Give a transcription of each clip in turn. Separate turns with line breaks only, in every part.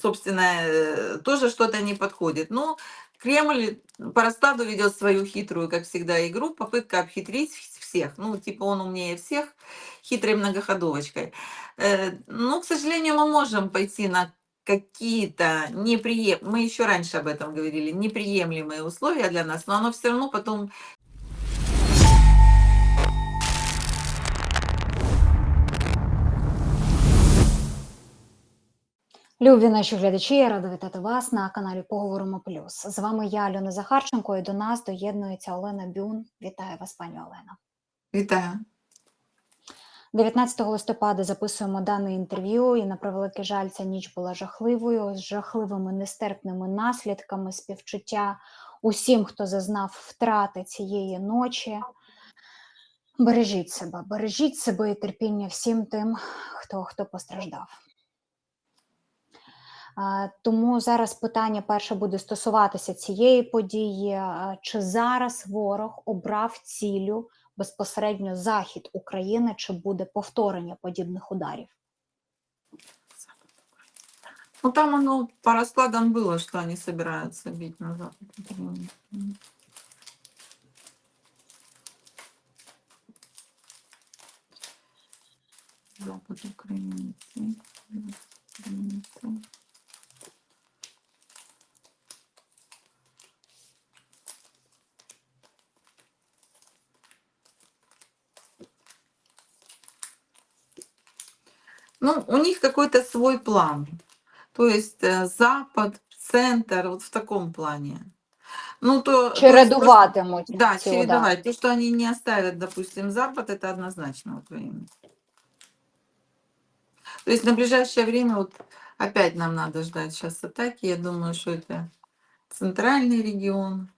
собственно, э, тоже что-то не подходит. Но Кремль по раскладу ведет свою хитрую, как всегда, игру, попытка обхитрить всех. Ну, типа он умнее всех, хитрой многоходовочкой. Э, Но, к сожалению, мы можем пойти на какие-то неприем... Мы еще раньше об этом говорили, неприемлемые условия для нас, но оно все равно потом
Любі наші глядачі, я рада вітати вас на каналі Поговоримо Плюс. З вами я, Альона Захарченко, і до нас доєднується Олена Бюн. Вітаю вас, пані Олена.
Вітаю.
19 листопада записуємо дане інтерв'ю, і на превеликий жаль, ця ніч була жахливою, з жахливими нестерпними наслідками співчуття усім, хто зазнав втрати цієї ночі. Бережіть себе, бережіть себе і терпіння всім тим, хто, хто постраждав. А, Тому зараз питання перше буде стосуватися цієї події. А, Чи зараз ворог обрав цілю безпосередньо захід України, чи буде повторення подібних ударів?
Ну, там оно по раскладам было, что они собираются бить на Запад. Украины. М. Запад Украины. Запад Ну, у них какой-то свой план. То есть э, Запад, центр, вот в таком плане. Ну, то, то
Чередуватимуть
Да,
ці удари.
чередовать. То, что они не оставят, допустим, Запад, это однозначно Украина. То есть на ближайшее время вот опять нам надо ждать сейчас атаки. Я думаю, что это центральный регион.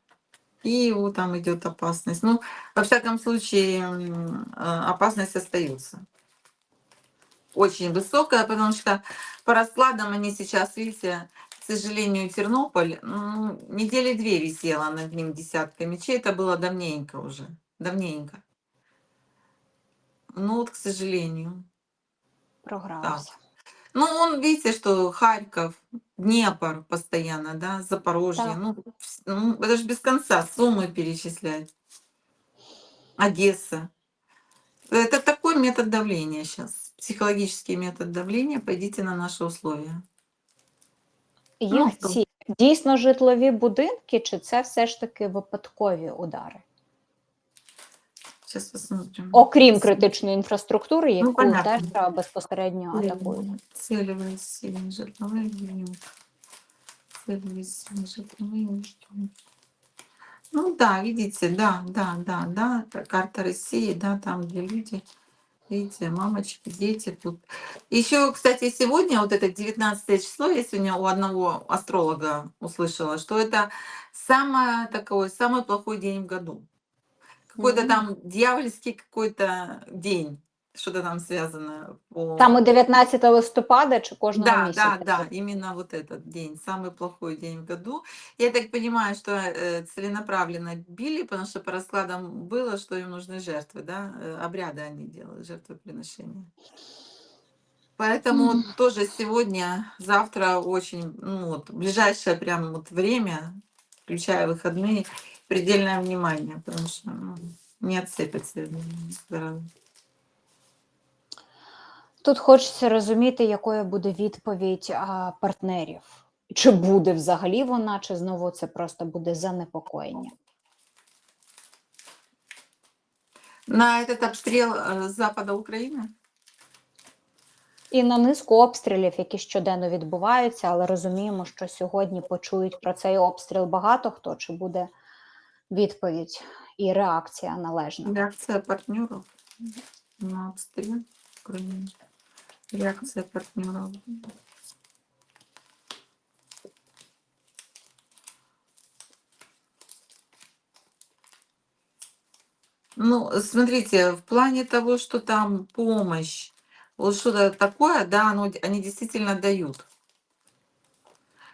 Киеву там идет опасность. Ну, во всяком случае, э, опасность остается. Очень высокая, потому что по раскладам они сейчас, видите, к сожалению, Тернополь ну, недели две висела над ним десятка мечей. Это было давненько уже. Давненько. Ну вот, к сожалению.
Програвся.
Ну, он, видите, что Харьков, Днепр постоянно, да, Запорожье.
Да.
Ну, ну, это же без конца суммы перечислять. Одесса. Это такой метод давления сейчас. Психологический метод давления. Пойдите на наши условия.
Їх
Ну, то-
ці дійсно житлові будинки, чи це все ж таки випадкові удари?
Сейчас посмотрим.
Окрім критичної інфраструктури, яку
Ну, понятно.
теж а, безпосередньо атакують.
Целевые сильные жертвовые объединения. Целевые сильные жертвовые объединения. Ну да, видите, да, да, да, да, это карта России, да, там где люди, Видите, мамочки, дети тут. Еще, кстати, сегодня, вот это 19 число, я сегодня у одного астролога услышала, что это самое такое, самый плохой день в году. Какой-то
Мгм.
там дьявольский какой-то день, что-то там связано по...
Саме 19 листопада чи кожного
Да,
місяця?
да, да, именно вот этот день, самый плохой день в году. Я так понимаю, что э, целенаправленно били, потому что по раскладам было, что им нужны жертвы, да, э, обряды они делают, жертвоприношения. Поэтому
Мгм.
тоже сегодня, завтра очень, ну вот, ближайшее прям вот время, включая выходные, предельное внимание, потому что ну, не отцепятся сразу.
Тут хочеться розуміти, якою буде відповідь а, партнерів. Чи буде взагалі вона, чи знову це просто буде занепокоєння?
На этот обстрел э, с запада Украины?
І на низку обстрілів, які щоденно відбуваються, але розуміємо, що сьогодні почують про цей обстріл багато хто, чи буде відповідь і реакція належна.
Реакция партнеров на обстрел Реакция партнеров. Ну, смотрите, в плане того, что там помощь, вот что-то такое, да, оно, они действительно дают.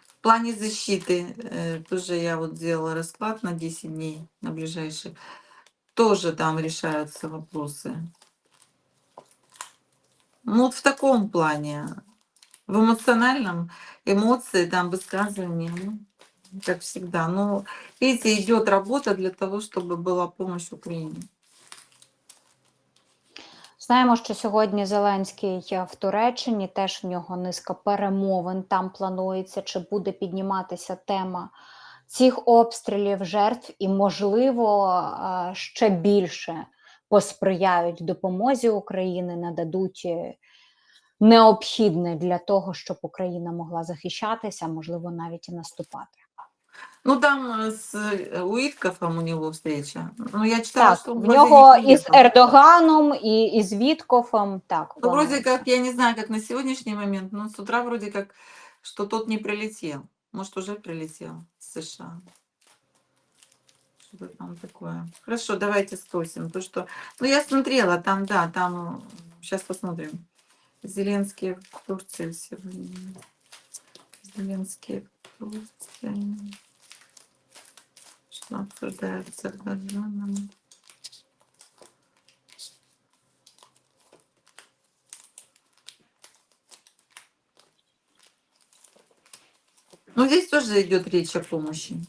В плане защиты, э, тоже я вот сделала расклад на 10 дней, на ближайшие тоже там решаются вопросы. Ну, вот в таком плане. в эмоциональном, эмоции, там, высказывания, ну, как всегда. Но, видите, идет работа для того, чтобы была помощь Украине.
Знаємо, що сьогодні Зеленський в Туреччині, теж в нього низка перемовин там планується, чи буде підніматися тема цих обстрілів, жертв, і, можливо, а, ще більше посприяють допомозі України, нададуть е, необхідне для того, щоб Україна могла захищатися, можливо, навіть і наступати.
Ну, там э, с э, у него встреча. Ну, я читала,
Так,
он
в нього
не
із. Ердоганом і із Віткофом. Так,
Ну, вроде как, я не знаю, как на сегодняшний момент, но с утра вроде как, что тот не прилетел. Может, уже прилетел с США. Что-то там такое. Хорошо, давайте спросим. То, что... Ну, я смотрела, там, да, там... Сейчас посмотрим. Зеленский в Турции сегодня. Зеленский в Турции. Что обсуждают с Эрдоганом. Ну, здесь тоже идет речь о помощи.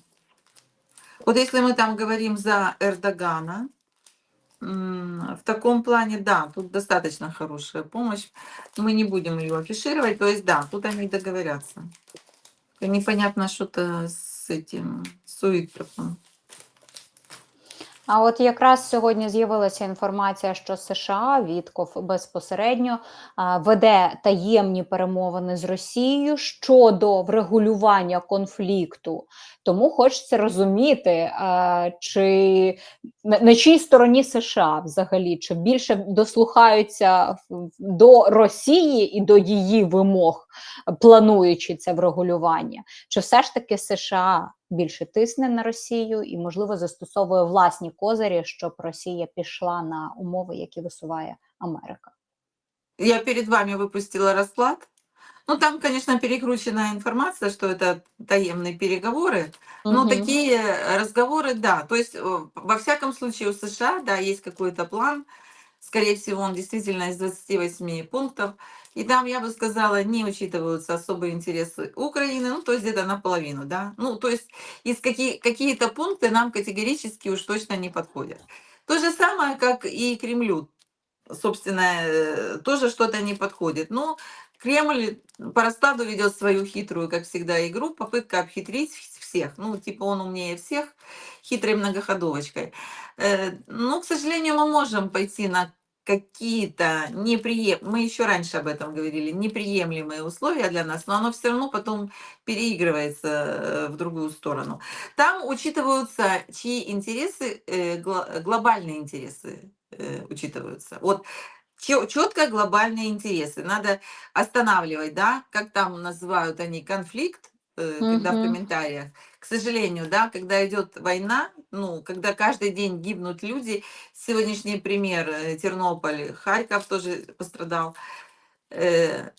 Вот если мы там говорим за Эрдогана, м, в таком плане, да, тут достаточно хорошая помощь. Мы не будем ее афишировать. То есть, да, тут они договорятся. Только Непонятно что-то с этим, с Уиткофом.
А от якраз сьогодні з'явилася інформація, що США Вітков безпосередньо а, веде таємні перемовини з Росією щодо врегулювання конфлікту. тому хочеться розуміти, чи на, на чій стороні США взагалі, чи більше дослухаються до Росії і до її вимог, плануючи це врегулювання, чи все ж таки США більше тисне на Росію і, можливо, застосовує власні козирі, щоб Росія пішла на умови, які висуває Америка.
Я перед вами выпустила расклад. Ну, там, конечно, перекрученная информация, что это таемные переговоры. Но
Мгм.
такие разговоры, да. То есть, э, во всяком случае, у США, да, есть какой-то план. Скорее всего, он действительно из 28 пунктов. И там, я бы сказала, не учитываются особые интересы Украины, ну, то есть где-то наполовину, да. Ну, то есть из какие, какие-то пункты нам категорически уж точно не подходят. То же самое, как и Кремлю, собственно, э, тоже что-то не подходит. Но Кремль по раскладу ведет свою хитрую, как всегда, игру, попытка обхитрить всех. Ну, типа он умнее всех, хитрой многоходовочкой. Э, Ну, к сожалению, мы можем пойти на какие-то неприемлемые, мы еще раньше об этом говорили, неприемлемые условия для нас, но оно все равно потом переигрывается э, в другую сторону. Там учитываются чьи интересы, э, гло- глобальные интересы учитываются. Вот четко глобальные интересы. Надо останавливать, да, как там называют они конфликт, э, когда в
Мгм.
комментариях. К сожалению, да, когда идет война, ну, когда каждый день гибнут люди, сегодняшний пример э, Тернополь, Харьков тоже пострадал. Э,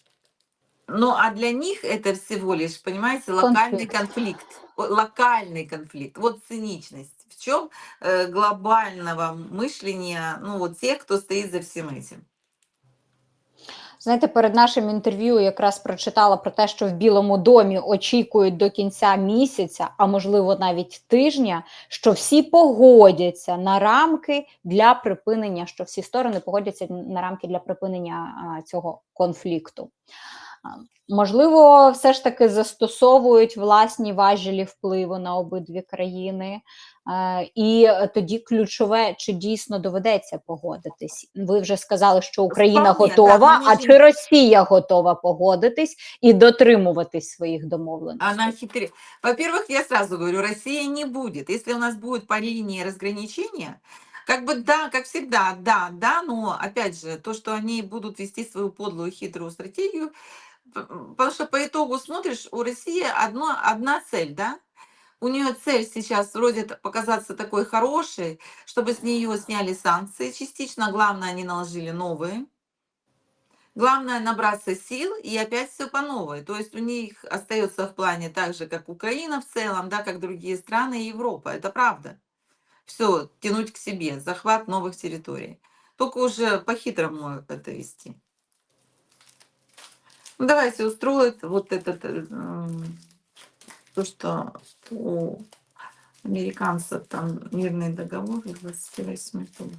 Ну, а для них это всего лишь, понимаете, локальный
Конфликт.
конфликт. Локальный конфликт. Вот циничность. В чем глобального мышления, ну, вот тех, кто стоит за всем этим.
Знаєте, перед нашим інтерв'ю якраз прочитала про те, що в Білому домі очікують до кінця місяця, а можливо навіть тижня, що всі погодяться на рамки для припинення, що всі сторони погодяться на рамки для припинення цього конфлікту. Можливо, все ж таки застосовують власні важелі впливу на обидві країни. Е, І тоді ключове, чи дійсно доведеться погодитись. Ви вже сказали, що Україна готова, а чи Росія готова погодитись і дотримуватись своїх домовленостей?
Она хитрее. Во-первых, я сразу говорю, Россия не будет. Если у нас будет по линии разграничения, как бы да, как всегда, да, да, но опять же, то, что они будут вести свою подлую хитрую стратегию, потому что по итогу смотришь, у России одно, одна цель, да? У нее цель сейчас вроде показаться такой хорошей, чтобы с нее сняли санкции частично, главное, они наложили новые. Главное набраться сил и опять все по новой. То есть у них остается в плане так же, как Украина в целом, да, как другие страны и Европа. Это правда. Все, тянуть к себе, захват новых территорий. Только уже по-хитрому это вести. Ну, давайте устроит вот этот, э, то, что у американцев там мирный договор 28 года.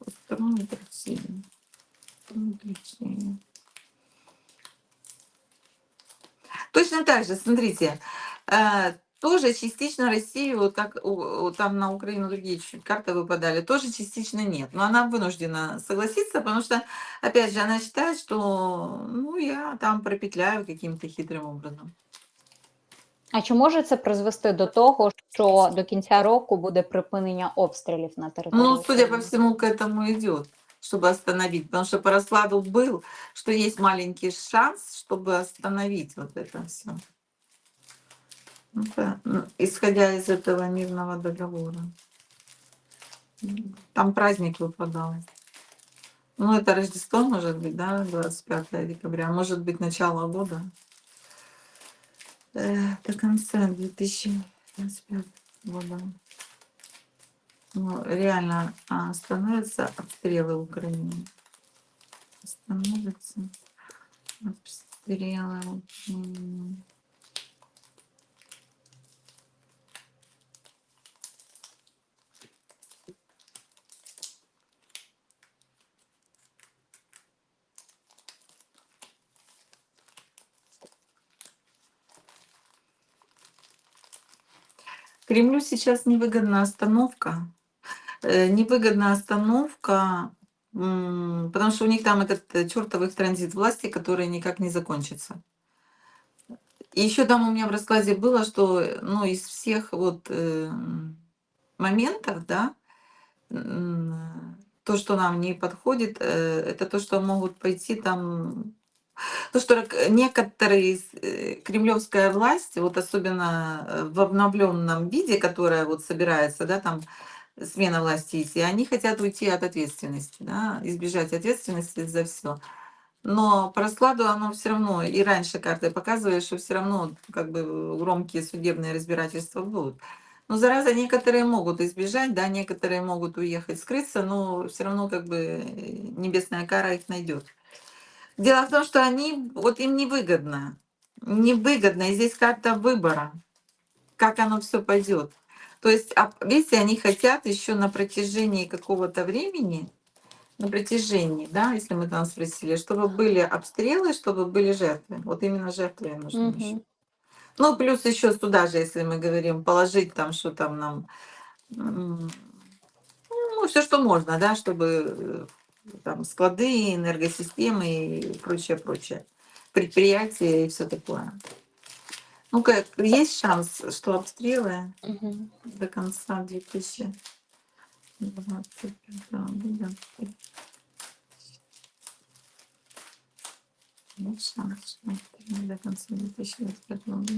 Устроит Россию. Устроит Россию. Точно так же, смотрите, э, тоже частично Россию, вот как у- у- там на Украину другие чуть карты выпадали, тоже частично нет. Но она вынуждена согласиться, потому что, опять же, она считает, что ну, я там пропетляю каким-то хитрым образом.
А чи може це призвести до того, що до кінця року буде припинення обстрілів на території?
Ну, судя по
України?
всему, к этому идет, чтобы остановить. Потому что по раскладу был, что есть маленький шанс, чтобы остановить вот это все. исходя из этого мирного договора. Там праздник выпадал. Ну, это Рождество, может быть, да, 25 декабря, может быть, начало года. Э, До конца 2025 года. Ну, реально а, становятся обстрелы Украины. Становятся обстрелы. М. Кремлю сейчас невыгодна остановка. Э, Невыгодна остановка, потому что у них там этот чертовый транзит власти, который никак не закончится. И еще там у меня в раскладе было, что э, ну, из всех вот э, моментов, да, м, то, что нам не подходит, э, это то, что могут пойти там то, что рак- некоторые э, кремлевская власть, вот особенно э, в обновленном виде, которая вот собирается, да, там смена власти идти, они хотят уйти от ответственности, да, избежать ответственности за все. Но по раскладу оно все равно, и раньше карты показывали, что все равно как бы громкие судебные разбирательства будут. Но зараза некоторые могут избежать, да, некоторые могут уехать, скрыться, но все равно как бы э, небесная кара их найдет. Дело в том, что они, вот им невыгодно. Невыгодно. И здесь карта выбора. Как оно все пойдет. То есть, а, видите, они хотят еще на протяжении какого-то времени, на протяжении, да, если мы там спросили, чтобы были обстрелы, чтобы были жертвы. Вот именно жертвы нужны
Мгм.
еще. Ну, плюс еще сюда же, если мы говорим, положить там, что там нам, ну, все, что можно, да, чтобы э, там склады, энергосистемы и прочее, прочее, предприятия и все такое. Ну, как есть шанс, что обстрелы
Мгм.
до конца 2025 года. Есть шанс, что обстрелы до конца 2025 года.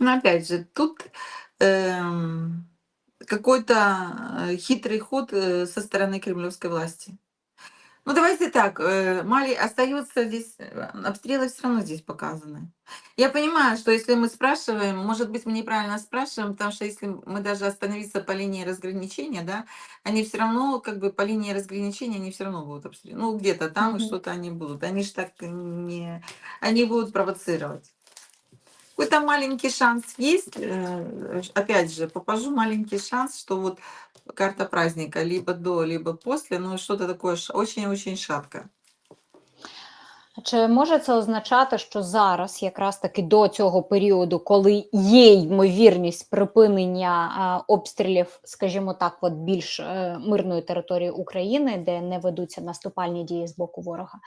Но опять же, тут эм, какой-то э, хитрый ход э, со стороны кремлевской власти. Ну, давайте так, э, Мали остается здесь, обстрелы все равно здесь показаны. Я понимаю, что если мы спрашиваем, может быть, мы неправильно спрашиваем, потому что если мы даже остановиться по линии разграничения, да, они все равно, как бы по линии разграничения, они все равно будут обстреливать. Ну, где-то там
Мгм.
что-то они будут. Они же так не... Они будут провоцировать. Какой-то маленький шанс есть. э, Опять же, попажу маленький шанс, что вот карта праздника либо до, либо после, ну что-то такое очень-очень шатко.
Чи може це означати, що зараз, якраз таки до цього періоду, коли є ймовірність припинення а, обстрілів, скажімо так, от більш е, мирної території України, де не ведуться наступальні дії з боку ворога, е,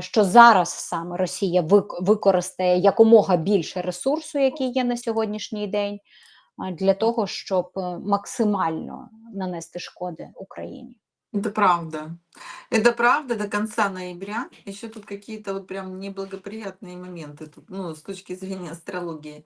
що зараз саме Росія вик- використає якомога більше ресурсу, який є на сьогоднішній день, а, для того, щоб е, максимально нанести шкоди Україні?
Это правда. Это правда до конца ноября. Еще тут какие-то вот прям неблагоприятные моменты, тут, ну, с точки зрения астрологии.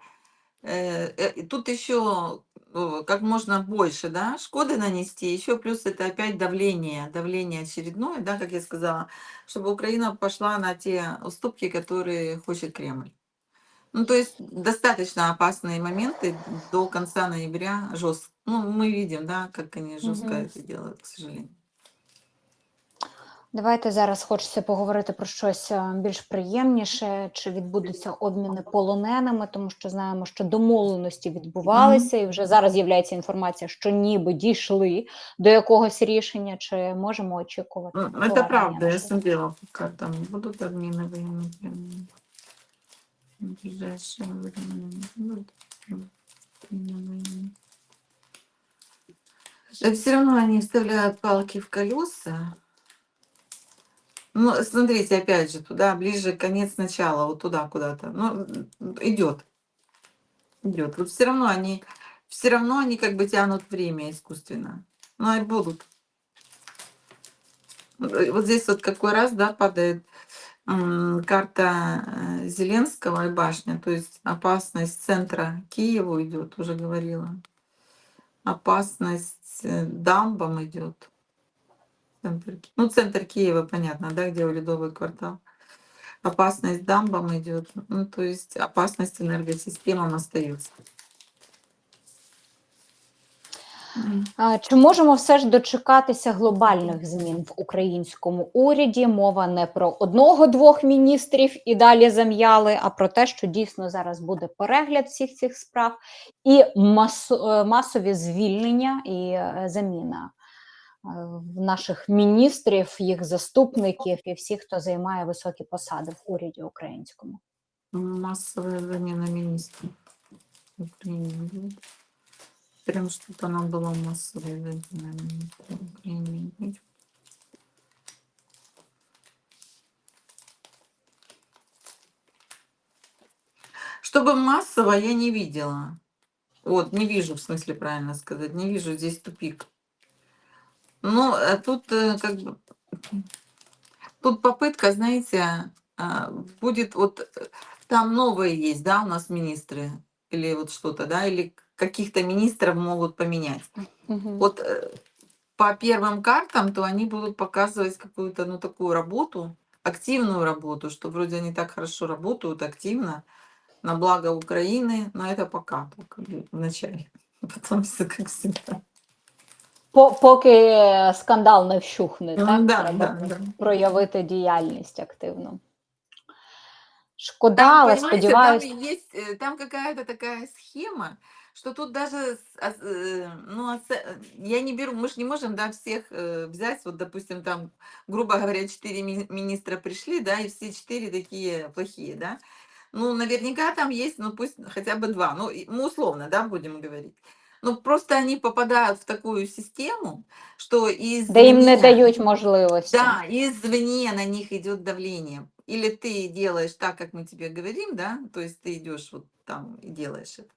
Э, э, Тут еще э, как можно больше, да, шкоды нанести. Еще плюс это опять давление, давление очередное, да, как я сказала, чтобы Украина пошла на те уступки, которые хочет Кремль. Ну, то есть достаточно опасные моменты до конца ноября жестко. Ну, мы видим, да, как они жестко
Мгм.
это делают, к сожалению.
Давайте зараз хочеться поговорити про щось е, більш приємніше. Чи відбудуться обміни полоненими, тому що знаємо, що домовленості відбувалися, і вже зараз з'являється інформація, що ніби дійшли до якогось рішення. Чи можемо очікувати?
Ну, Это
повернення
правда, я
наших?
смотрела, пока там будут обмены военных пленными. В ближайшее время не будут обмены военных. Все равно они вставляют палки в колеса. Ну, смотрите, опять же, туда ближе конец начала, вот туда куда-то. Ну, идет. Идет. Вот все равно они, все равно они как бы тянут время искусственно. Ну, и будут. Вот э, здесь вот какой раз, да, падает карта э, Зеленского и башня, то есть опасность центра Киеву идет, уже говорила. Опасность э, дамбам идет. Центр, ну, центр Киева, понятно, да, где Ледовый квартал. Опасность дамбам идет. Ну, то есть опасность энергосистемам остается.
Чи можемо все ж дочекатися глобальних змін в українському уряді? Мова не про одного-двох міністрів і далі зам'яли, а про те, що дійсно зараз буде перегляд всіх цих справ і е, масові звільнення і е, заміна наших міністрів, їх заступників і всіх, хто займає високі посади в уряді українському.
Массовая замена министров в Украине будет. Прям чтобы она была массовой замена министров в Украине. будет. Чтобы массово я не видела. Вот, не вижу, в смысле правильно сказать, не вижу здесь тупик. Ну, а тут э, как бы тут попытка, знаете, а, будет вот э, там новые есть, да, у нас министры или вот что-то, да, или каких-то министров могут поменять. Вот э, по первым картам, то они будут показывать какую-то, ну, такую работу, активную работу, что вроде они так хорошо работают, активно, на благо Украины, но это пока только в начале. Потом все как всегда.
По- Поки е, скандал не вщухне,
Ну,
так
да,
треба
да, да.
проявити діяльність активно. Шкода,
Там,
але
понимаете,
сподіваюся.
там есть, э, там какая-то такая схема, что тут даже, с- ос- э, ну, оце- э, я не беру, мы же не можем, да, всех э, взять, вот, допустим, там, грубо говоря, четыре ми- министра пришли, да, и все четыре такие плохие, да. Ну, наверняка там есть, ну, пусть хотя бы два, ну, и- мы условно, да, будем говорить. Ну, просто они попадают в такую систему, что из
Де їм не дають можливості.
да, извне на них идет давление. Или ты делаешь так, как мы тебе говорим, да, то есть ты идешь вот там и делаешь это.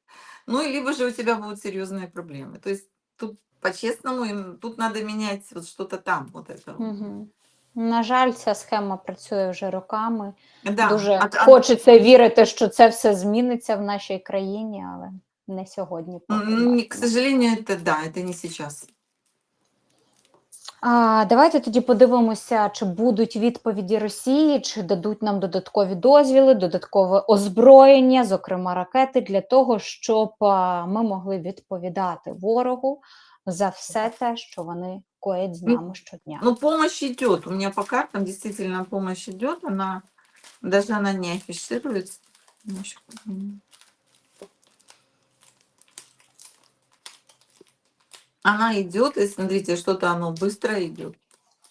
Ну, и либо же у тебя будут серьезные проблемы. То есть тут по-честному, им, тут надо менять вот что-то там, вот это. вот.
Мгм. На жаль, ця схема працює вже роками.
Да,
Дуже
а- а-
хочеться вірити, що це все зміниться в нашій країні, але Не сьогодні.
не- к сожалению, это да, это не сейчас.
А, давайте тоді подивимося, чи будуть відповіді Росії, чи дадуть нам додаткові дозвіли, додаткове озброєння, зокрема ракети, для того, щоб ми могли відповідати ворогу за все те, що вони коять з
Ну,
нами щодня.
Ну, помощь идет. У меня по картам действительно помощь идет. Она даже она не афишируется. Она идет, и смотрите, что-то оно быстро идет.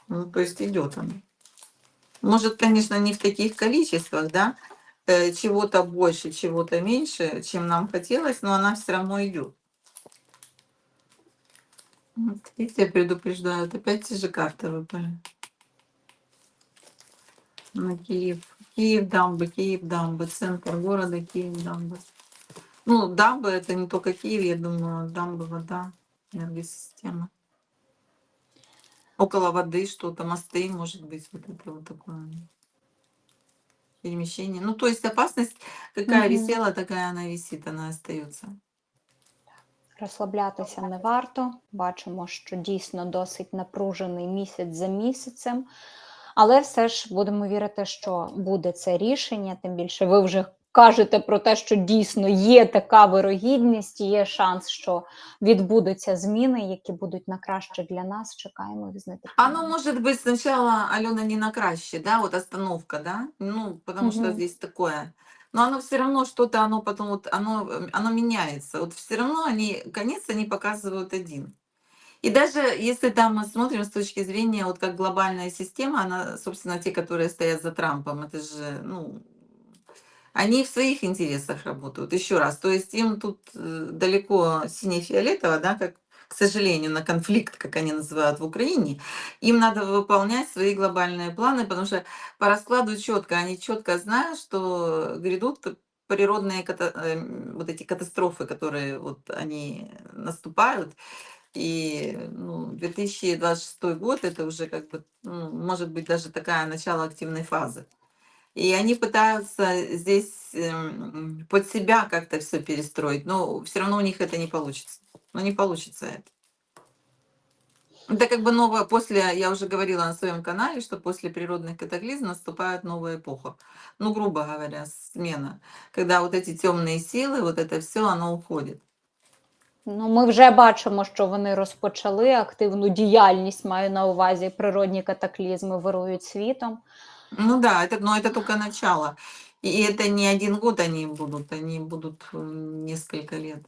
Ну, то есть идет оно. Может, конечно, не в таких количествах, да, э, чего-то больше, чего-то меньше, чем нам хотелось, но она все равно идет. Вот, видите, предупреждают, опять те же карты выпали. На Киев. Киев дамбы, Киев дамбы, центр города Киев дамбы. Ну, дамбы это не только Киев, я думаю, дамбы, вода, энергосистема. Около воды что-то, мосты, может быть, вот это вот такое перемещение. Ну, то есть опасность какая
Мгм.
висела, такая она висит, она остается.
Розслаблятися не варто. Бачимо, що дійсно досить напружений місяць за місяцем. Але все ж будемо вірити, що буде це рішення. Тим більше ви вже кажете про те, що дійсно є така вирогідність, є шанс, що відбудуться зміни, які будуть на краще для нас. Чекаємо з
Оно
нетерпінням.
может быть сначала, Алена, не на краще, да, вот остановка, да, ну, потому что
Мгм.
здесь такое. Но оно все равно что-то, оно потом, вот, оно, э, оно меняется. Вот все равно они, конец они показывают один. И даже если там мы смотрим с точки зрения, вот как глобальная система, она, собственно, те, которые стоят за Трампом, это же, ну, они в своих интересах работают. Еще раз, то есть им тут э, далеко сине-фиолетово, да, как, к сожалению, на конфликт, как они называют в Украине, им надо выполнять свои глобальные планы, потому что по раскладу четко, они четко знают, что грядут природные эм, вот эти катастрофы, которые вот они наступают. И ну, 2026 год это уже как бы, ну, может быть, даже такая начало активной фазы. И они пытаются здесь эм, под себя как-то все перестроить, но все равно у них это не получится. Ну, не получится это. Это как бы новое, после, я уже говорила на своем канале, что после природных катаклизмов наступает новая эпоха. Ну, грубо говоря, смена. Когда вот эти темные силы, вот это все, оно уходит.
Ну, ми вже бачимо, що вони розпочали активну діяльність, маю на увазі природні катаклізми вирують світом.
Ну да, это, но это только начало. И это не один год они будут, они будут э, несколько лет.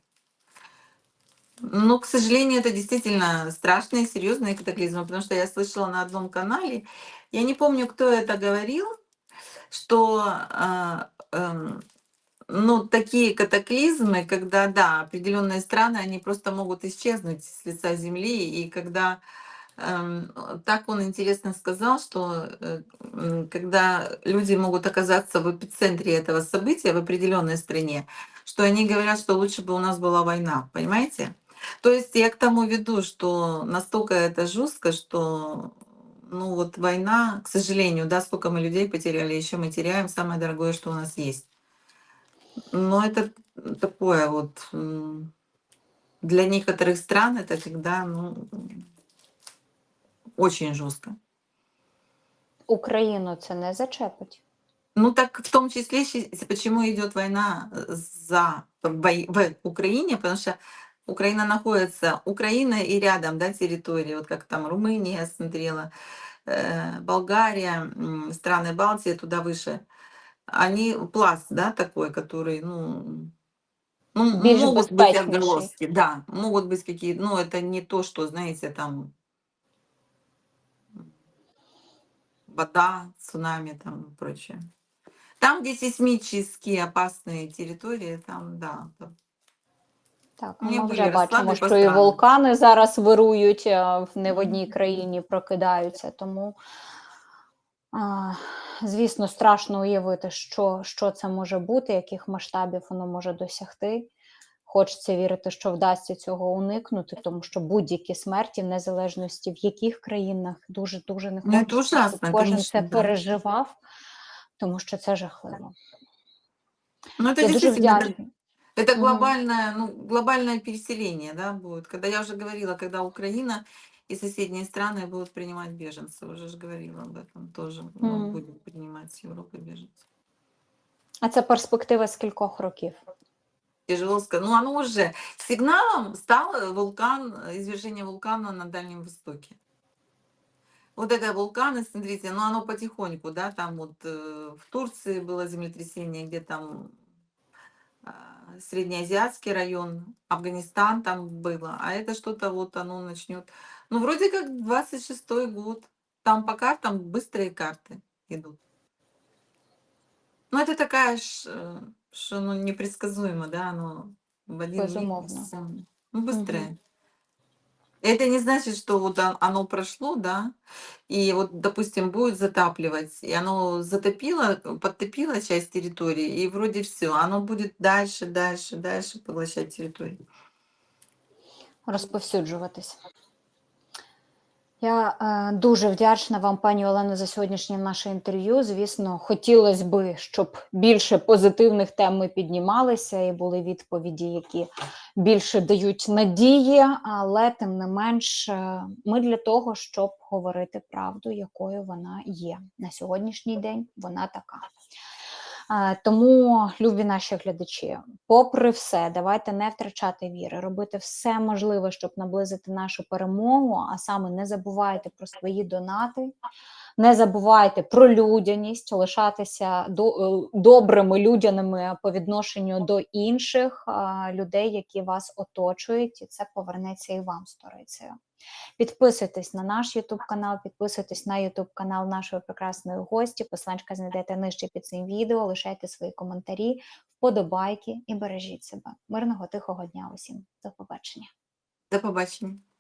Но, к сожалению, это действительно страшные, серьезные катаклизмы, потому что я слышала на одном канале, я не помню, кто это говорил, что а, эм, ну, такие катаклизмы, когда, да, определенные страны, они просто могут исчезнуть с лица Земли, и когда Эм, Так он интересно сказал, что э, когда люди могут оказаться в эпицентре этого события в определенной стране, что они говорят, что лучше бы у нас была война, понимаете? То есть я к тому веду, что настолько это жестко, что ну вот война, к сожалению, да, сколько мы людей потеряли, еще мы теряем самое дорогое, что у нас есть. Но это такое вот для некоторых стран это когда, ну, очень жестко.
Україну це не зачепить.
Ну так в том числе щи- почему идет война э, за в, в Украине, потому что Украина находится, Украина и рядом, да, территории, вот как там Румыния я смотрела, э, Болгария, м, страны Балтии туда выше, они пласт, да, такой, который, ну, ну
Більш
могут быть
безпечніший.
отголоски, да, могут быть какие-то, ну это не то, что, знаете, там вода, цунами там и прочее. Там, где сейсмические опасные территории, там, да. там.
Так,
Мені
ми
були
вже бачимо,
розклади
що і вулкани зараз вирують в- не в одній країні, прокидаються. Тому, а, звісно, страшно уявити, що, що це може бути, яких масштабів воно може досягти. Хочеться вірити, що вдасться цього уникнути, тому що будь-які смерті, в незалежності в яких країнах, дуже дуже не
Ну, це
хочеться, щоб
ужасно,
кожен
конечно,
це
да.
переживав, тому що це жахливо.
Ну, это
Я дуже
действительно, это,
вдячна.
это
Мгм.
глобальное, ну, глобальное переселение, да, будет. Когда я уже говорила, когда Украина и соседние страны будут принимать беженцев, уже же говорила об этом тоже, ну,
Мгм.
будет принимать с Европы беженцев.
А це перспектива з кількох років.
Тяжело сказать. Ну, оно уже сигналом стал вулкан, извержение вулкана на Дальнем Востоке. Вот это вулканы, смотрите, ну оно потихоньку, да, там вот э, в Турции было землетрясение, где там а, среднеазиатский район, Афганистан там было, а это что-то вот оно начнет. Ну, вроде как 26-й год. Там по картам быстрые карты идут. Ну, это такая ж, э, что ну, непредсказуемо, да, оно в один миг
Безумовно.
всё, ну, быстрее.
Мгм.
Это не значит, что вот он- оно прошло, да, и вот, допустим, будет затапливать, и оно затопило, подтопило часть территории, и вроде все, оно будет дальше, дальше, дальше поглощать территорию.
розповсюджуватись. Я е, дуже вдячна вам, пані Олено, за сьогоднішнє наше інтерв'ю. Звісно, хотілося би, щоб більше позитивних тем ми піднімалися і були відповіді, які більше дають надії, але тим не менш, е, ми для того, щоб говорити правду, якою вона є. На сьогоднішній день вона така. Тому, любі наші глядачі, попри все, давайте не втрачати віри, робити все можливе, щоб наблизити нашу перемогу. А саме не забувайте про свої донати, не забувайте про людяність, лишатися до, е, добрими людяними по відношенню до інших людей, які вас оточують, і це повернеться і вам сторицею. Підписуйтесь на наш YouTube канал, підписуйтесь на YouTube канал нашої прекрасної гості. Посиланчика знайдете нижче під цим відео. Лишайте свої коментарі, вподобайки і бережіть себе. Мирного тихого дня усім. До побачення.
До побачення.